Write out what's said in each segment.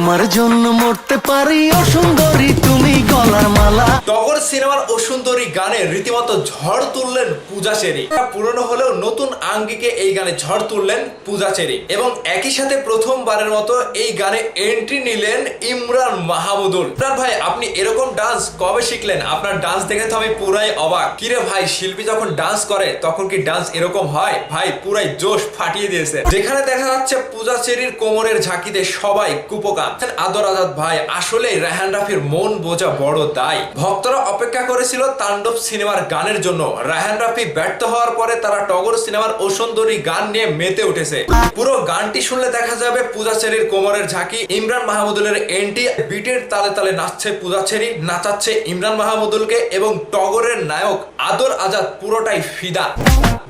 তোমার জন্য মরতে পারি, ও সুন্দরী, তুমি গলার মালা। টগর সিনেমার অসুন্দরী গানে রীতিমতো ঝড় তুললেন পূজা চেরি পুরনো হলেও নতুন আঙ্গিকে এই গানে ঝড় তুললেন পূজা চেরি এবং একই সাথে প্রথমবারের মতো এই গানে এন্ট্রি নিলেন ইমরান মাহমুদুল। ইমরান ভাই, আপনি এরকম ডান্স কবে শিখলেন? আপনার ডান্স দেখে তো আমি পুরাই অবাক। কিরে ভাই, শিল্পী যখন ডান্স করে, তখন কি ডান্স এরকম হয়? ভাই, পুরাই জোশ ফাটিয়ে দিয়েছে। যেখানে দেখা যাচ্ছে পূজা চেরির কোমরের ঝাঁকিতে সবাই কুপোকা। আদর আজাদ ভাই। আসলে রায়হান রাফির মন বোঝা বড় দায়। ভক্তরা অপেক্ষা করেছিল তাণ্ডব সিনেমার গানের জন্য। রায়হান রাফি ব্যর্থ হওয়ার পরে তারা টগর সিনেমার অসুন্দরী গান নিয়ে মেতে উঠেছে। পুরো গানটি শুনলে দেখা যাবে পূজাচেরির কোমরের ঝাঁকি। ইমরান মাহমুদুলের এন্টি বিটের তালে তালে নাচছে পূজাচেরি নাচাচ্ছে ইমরান মাহমুদুলকে এবং টগরের নায়ক আদর আজাদ পুরোটাই ফিদা।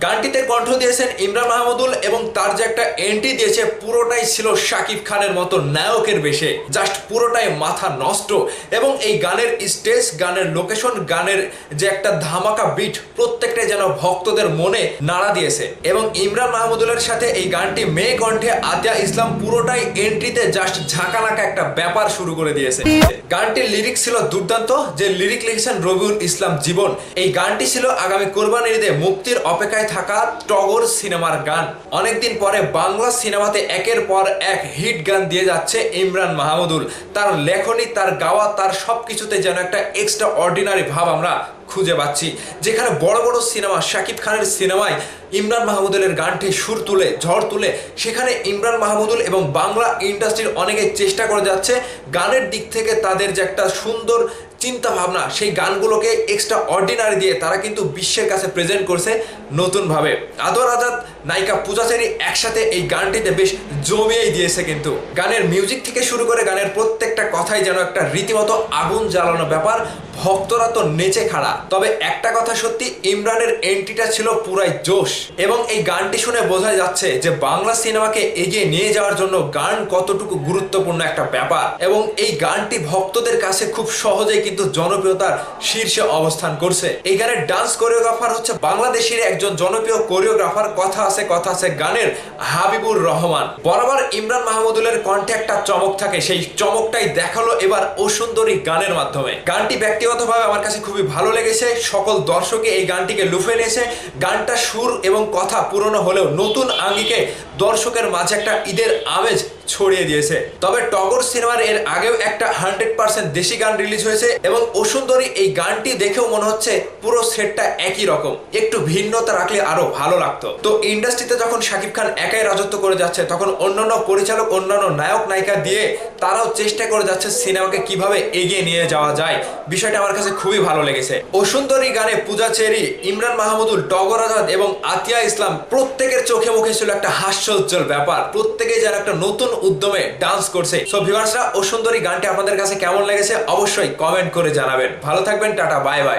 গানটিতে কণ্ঠ দিয়েছেন ইমরান মাহমুদুল এবং তার যে একটা এন্ট্রি দিয়েছে পুরোটাই ছিল শাকিব খানের মতো নায়কের বেশে জাস্ট পুরোটাই মাথা নষ্ট এবং এই গানের স্টেজ গানের লোকেশন গানের যে একটা ধামাকা বিট প্রত্যেকটাই যেন ভক্তদের মনে নাড়া দিয়েছে। এবং ইমরান মাহমুদুলের সাথে এই গানটি মেয়ে কণ্ঠে আতিয়া ইসলাম পুরোটাই এন্ট্রিতে জাস্ট ঝাঁকানাকা একটা ব্যাপার শুরু করে দিয়েছে। গানটির লিরিক ছিল দুর্দান্ত, যে লিরিক লিখেছেন রবিউল ইসলাম জীবন। এই গানটি ছিল আগামী কোরবানির ঈদে মুক্তির অপেক্ষায় থাকা টগর সিনেমার গান। অনেকদিন পরে বাংলা সিনেমাতে একের পর এক হিট গান দিয়ে যাচ্ছে ইমরান মাহমুদুল তার লেখনী, তার গাওয়া, তার সব কিছুতে যেন একটা এক্সট্রা অর্ডিনারি ভাব আমরা খুঁজে পাচ্ছি। যেখানে বড় বড় সিনেমা, শাকিব খানের সিনেমায় ইমরান মাহমুদুলের গানটি সুর তুলে, ঝড় তুলে, সেখানে ইমরান মাহমুদুল এবং বাংলা ইন্ডাস্ট্রির অনেকে চেষ্টা করে যাচ্ছে গানের দিক থেকে তাদের যে একটা সুন্দর চিন্তা ভাবনা সেই গানগুলোকে এক্সট্রা অর্ডিনারি দিয়ে তারা কিন্তু বিশ্বের কাছে প্রেজেন্ট করছে নতুনভাবে। আদর আজাদ নায়িকা পূজাচারী একসাথে এই গানটিতে বেশ জমিয়েই দিয়েছে কিন্তু। গানের মিউজিক থেকে শুরু করে গানের প্রত্যেকটা কথাই যেন একটা রীতিমতো আগুন জ্বালানো ব্যাপার ভক্তরা তো নেচে খাড়া। তবে একটা কথা সত্যি, ইমরানের এন্ট্রিটা ছিল পুরাই জোশ। এবং এই গানটি শুনে বোঝা যাচ্ছে যে বাংলা সিনেমাকে এগিয়ে নিয়ে যাওয়ার জন্য গান কতটুকু গুরুত্বপূর্ণ একটা ব্যাপার। এবং এই গানটি ভক্তদের কাছে খুব সহজেই কিন্তু জনপ্রিয়তার শীর্ষে অবস্থান করছে। এই গানের ডান্স কোরিওগ্রাফার হচ্ছে বাংলাদেশের একজন জনপ্রিয় কোরিওগ্রাফার। কথা আছে কথা আছে গানের হাবিবুর রহমান। বরাবর ইমরান মাহমুদুলের কণ্ঠে একটা চমক থাকে। সেই চমকটাই দেখাল এবার অসুন্দরী গানের মাধ্যমে। গানটি ব্যক্তিগতভাবে আমার কাছে খুবই ভালো লেগেছে। সকল দর্শকে এই গানটিকে লুফে নিয়েছে। গানটা সুর এবং কথা পুরনো হলেও নতুন আঙ্গিকে দর্শকের মাঝে একটা ঈদের আমেজ ছড়িয়ে দিয়েছে। তবে টগর সিনেমার এর আগেও একটা হান্ড্রেড পার্সেন্ট দেশি গান রিলিজ হয়েছে এবং অসুন্দরী এই গানটি দেখেও মনে হচ্ছে পুরো সেটটা একই রকম। একটু ভিন্নতা রাখলে আরও ভালো লাগতো। তো ইন্ডাস্ট্রিতে যখন শাকিব খান একাই রাজত্ব করে যাচ্ছে, তখন অন্যান্য পরিচালক, অন্যান্য নায়ক, নায়িকা দিয়ে তারাও চেষ্টা করে যাচ্ছে সিনেমাকে কীভাবে এগিয়ে নিয়ে যাওয়া যায়। বিষয়টা আমার কাছে খুবই ভালো লেগেছে। অসুন্দরী গানে পূজা চেরি, ইমরান মাহমুদুল, টগর আজাদ এবং আতিয়া ইসলাম প্রত্যেকের চোখে মুখে ছিল একটা হাস্যোজ্জ্বল ব্যাপার। প্রত্যেকে যেন একটা নতুন উদ্যমে ডান্স করছে। সো ভিভার্সরা ও সুন্দরী গানটি আপনাদের কাছে কেমন লেগেছে অবশ্যই কমেন্ট করে জানাবেন। ভালো থাকবেন, টাটা বাই বাই